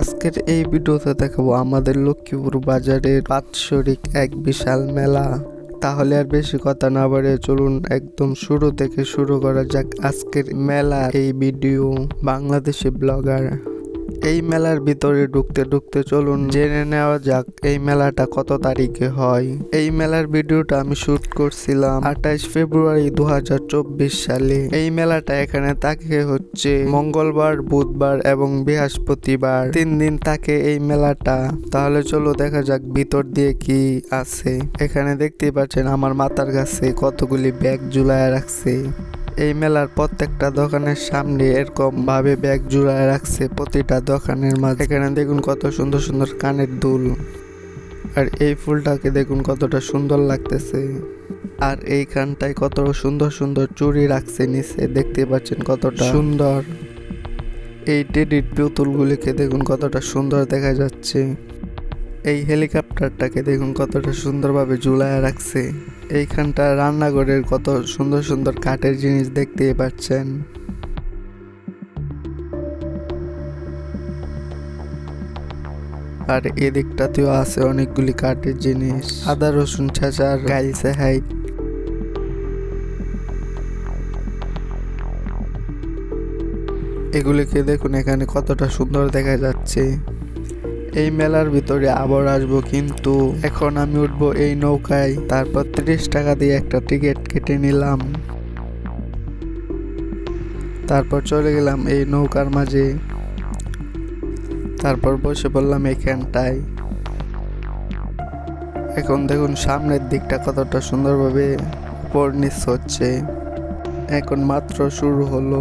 আজকের এই ভিডিওতে দেখাবো আমাদের লক্ষ্মীপুর বাজারের বাৎসরিক এক বিশাল মেলা। তাহলে আর বেশি কথা না বাড়ে চলুন একদম শুরু থেকে শুরু করা যাক আজকের মেলা এই ভিডিও, বাংলাদেশি ব্লগার। এই মেলার ভিতরে ঢুকতে ঢুকতে চলুন জেনে নেওয়া যাক এই মেলাটা কত তারিখে হয়। এই মেলার ভিডিওটা আমি শুট করছিলাম আঠাইশ ফেব্রুয়ারি দুহাজার চব্বিশ সালে। এই মেলাটা এখানে তাকে হচ্ছে মঙ্গলবার, বুধবার এবং বৃহস্পতিবার। তিন দিন থাকে এই মেলাটা। তাহলে চলো দেখা যাক ভিতর দিয়ে কি আছে। এখানে দেখতেই পাচ্ছেন আমার মাথার কাছে কতগুলি ব্যাগ ঝুলায় রাখছে। এই মেলার প্রত্যেকটা দোকানের সামনে এরকম ভাবে ব্যাগ জুড়ায় রাখছে প্রতিটা দোকানের মাঝে। এখানে দেখুন কত সুন্দর সুন্দর কানের দুল। আর এই ফুলটাকে দেখুন কতটা সুন্দর লাগতেছে। আর এইখানটায় কত সুন্দর সুন্দর চুড়ি রাখছে নিচে, দেখতে পাচ্ছেন কতটা সুন্দর। এই টেডির পুতুলগুলিকে দেখুন কতটা সুন্দর দেখা যাচ্ছে। এই হেলিকপ্টারটাকে দেখুন কতটা সুন্দরভাবে ঝুলায় রাখছে। এইখানটা রান্নাঘরের কত সুন্দর সুন্দর কাঠের জিনিস দেখতেই পাচ্ছেন। আর এদিকটাতেও আছে অনেকগুলি কাঠের জিনিস। আদা, রসুন ছাঁচার গাইছে হাইট এগুলিকে দেখুন, এখানে কতটা সুন্দর দেখা যাচ্ছে। এই মেলার ভিতরে আবার আসব কিন্তু এখন আমি উঠবো এই নৌকায়। তারপর তিরিশ টাকা দিয়ে একটা টিকিট কেটে নিলাম। তারপর চলে গেলাম এই নৌকার মাঝে। তারপর বসে পড়লাম এখানটায়। এখন দেখুন সামনের দিকটা কতটা সুন্দরভাবে উপর নিচ হচ্ছে। এখন মাত্র শুরু হলো।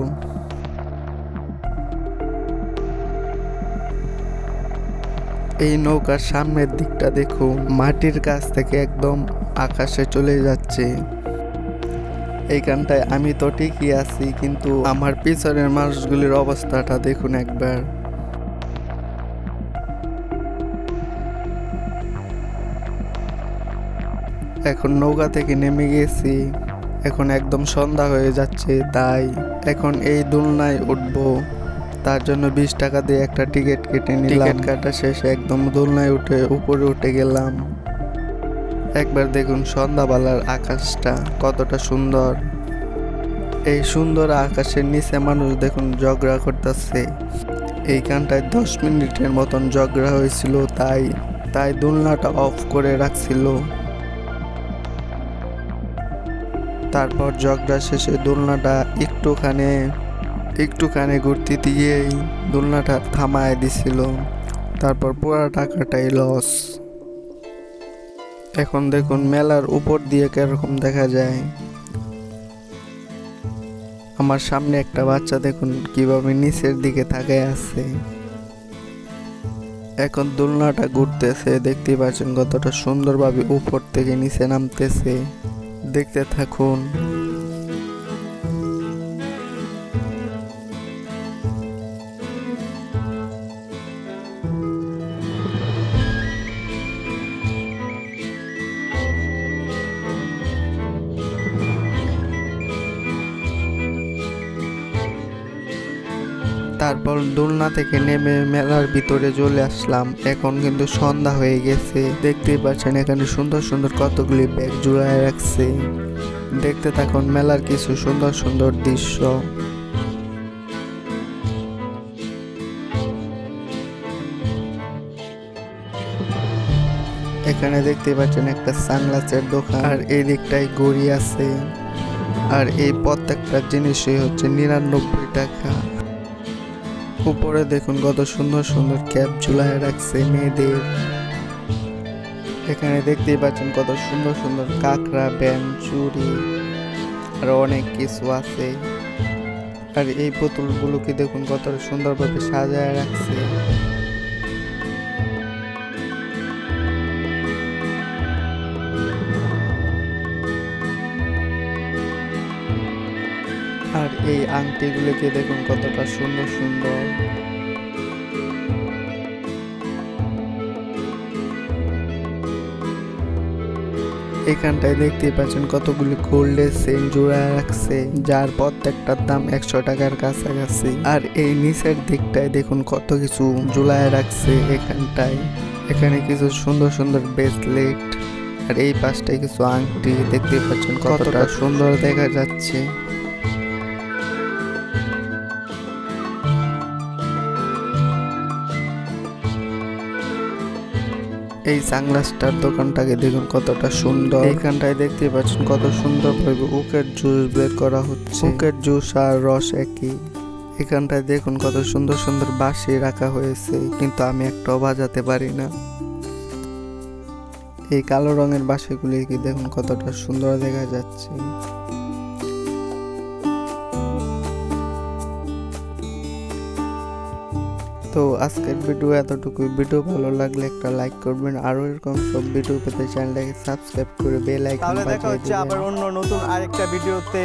এই নৌকার সামনের দিকটা দেখুন। মাটির কাছ থেকে একদম আকাশে চলে যাচ্ছে। এইখানটায় আমি তো ঠিকই আছি, কিন্তু আমার পিছনের মানুষগুলির অবস্থাটা দেখুন একবার। এখন নৌকা থেকে নেমে গেছি। এখন একদম সন্ধ্যা হয়ে যাচ্ছে, তাই এখন এই দোলনায় উঠবো। তার জন্য বিশ টাকা দিয়ে একটা টিকিট কেটে নিলাম। কাটা শেষে, একদম দোলনায় উঠে উপরে উঠে গেলাম। একবার দেখুন সন্ধ্যাবেলার আকাশটা কতটা সুন্দর। এই সুন্দর আকাশের নিচে মানুষ দেখুন ঝগড়া করতেছে। এইখানটায় দশ মিনিটের মতন ঝগড়া হয়েছিল, তাই তাই দোলনাটা অফ করে রাখছিল। তারপর ঝগড়া শেষে দোলনাটা একটুখানে একটুখানি ঘুরতে দিয়েই দোলনাটা থামায় দিছিল। তারপর পুরা টাকাটাই লস এখন দেখুন মেলার উপর দিয়ে কীরকম দেখা যায়। আমার সামনে একটা বাচ্চা দেখুন কীভাবে নিচের দিকে তাকায় আছে। এখন দোলনাটা ঘুরতেছে দেখতে পাচ্ছেন কতটা সুন্দরভাবে উপর থেকে নিচে নামতেছে। দেখতে থাকুন। তারপর দোলনা থেকে নেমে মেলার ভিতরে চলে আসলাম। এখন কিন্তু সন্ধ্যা হয়ে গেছে। দেখতেই পাচ্ছেন এখানে সুন্দর সুন্দর কতগুলি ব্যাগ জুড়ায় রাখছে। দেখতে থাকুন মেলার কিছু সুন্দর সুন্দর দৃশ্য। এখানে দেখতে পাচ্ছেন একটা সানগ্লাসের দোকান। আর এই দিকটায় গড়ি আছে। আর এই প্রত্যেকটা জিনিসই হচ্ছে নিরানব্বই টাকা। উপরে দেখুন কত সুন্দর সুন্দর ক্যাপ ঝুলায় রাখছে মেয়েদের। এখানে দেখতেই পাচ্ছেন কত সুন্দর সুন্দর কাঁকড়া ব্যাম চুড়ি, আর অনেক কিছু আছে। আর এই বোতলগুলোকে দেখুন কত সুন্দরভাবে সাজায় রাখছে। এই আংটিগুলোকে দেখুন কতটা সুন্দর সুন্দর। এখানটায় দেখতে পাচ্ছেন কতগুলি গোল্ডের চেন জোড়া রাখছে যার প্রত্যেকটার দাম একশো টাকার কাছাকাছি। আর এই নিচের দিকটায় দেখুন কত কিছু ঝুলায় রাখছে এখানটায়। এখানে কিছু সুন্দর সুন্দর ব্রেসলেট আর এই পাশটায় কিছু আংটি দেখতে পাচ্ছেন কতটা সুন্দর দেখা যাচ্ছে। এই সানগ্লাসটার দোকানটাকে দেখুন কতটা সুন্দর। এইখানটায় দেখতে পাচ্ছেন কত সুন্দর ভাবে উকের জুস বের করা হচ্ছে। উকের জুস আর রস একই। এখানটায় দেখুন কত সুন্দর সুন্দর বাঁশি রাখা হয়েছে কিন্তু আমি একটাও বাজাতে পারি না। এই কালো রঙের বাঁশিগুলি কি দেখুন কতটা সুন্দর দেখা যাচ্ছে। তো আজকের ভিডিও এতটুকুই। ভিডিও ভালো লাগলে একটা লাইক করবেন। আরও এরকম সব ভিডিও পেতে চ্যানেলটাকে সাবস্ক্রাইব করে বেল আইকন তাহলে দেখা বাজিয়ে হচ্ছে আবার অন্য নতুন আরেকটা ভিডিওতে